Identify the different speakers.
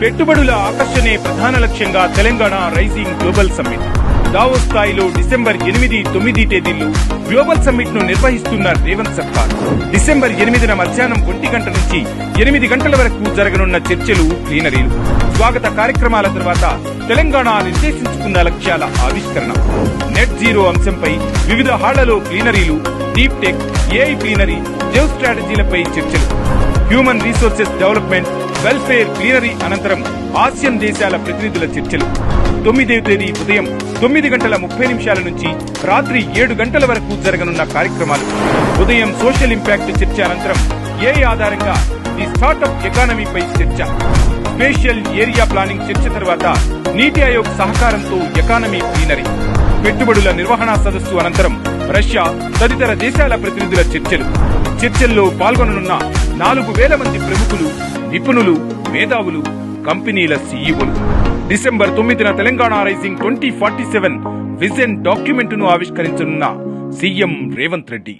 Speaker 1: పెట్టుబడుల ఆకర్షణే ప్రధాన లక్ష్యంగా Telangana rising global summit. Davos స్థాయిలో డిసెంబర్ ఎనిమిది తొమ్మిది తేదీల్లో గ్లోబల్ సమ్మిట్ను నిర్వహిస్తున్న రేవంత్ సర్కార్. డిసెంబర్ ఎనిమిదిన మధ్యాహ్నం ఒంటి గంట నుంచి ఎనిమిది గంటల వరకు జరగనున్న చర్చలు ప్లీనరీలు స్వాగత కార్యక్రమాల తర్వాత తెలంగాణ నిర్దేశించుకున్న లక్ష్యాల ఆవిష్కరణ. నెట్ జీరో అంశంపై వివిధ హాళ్ళలో ప్లీనరీలు డీప్ టెక్ ఏఐ ప్లీనరీ జెవ్ స్ట్రాటజీలపై చర్చలు. Human resources development welfare plenary అనంతరం ఆసియన్ దేశాల ప్రతినిధుల చర్చలు. తొమ్మిదవ తేదీ ఉదయం తొమ్మిది గంటల ముప్పై నిమిషాల నుంచి రాత్రి ఏడు గంటల వరకు జరగనున్న కార్యక్రమాలు. ఉదయం సోషల్ ఇంపాక్ట్ చర్చ అనంతరం ఏ ఆధారంగా ది స్టార్టప్ ఎకానమీపై చర్చ. స్పేషియల్ ఏరియా ప్లానింగ్ చర్చ తర్వాత నీతి ఆయోగ్ సహకారంతో ఎకానమీ ప్లీనరీ పెట్టుబడుల నిర్వహణ సదస్సు అనంతరం రష్యా తదితర దేశాల ప్రతినిధుల చర్చలు. చర్చల్లో పాల్గొననున్న నాలుగు వేల మంది ప్రముఖులు నిపుణులు మేధావులు కంపెనీల సీఈఓలు డిసెంబర్ తొమ్మిదిన Telangana rising twenty forty seven vision డాక్యుమెంట్ను ఆవిష్కరించనున్న సీఎం రేవంత్ రెడ్డి.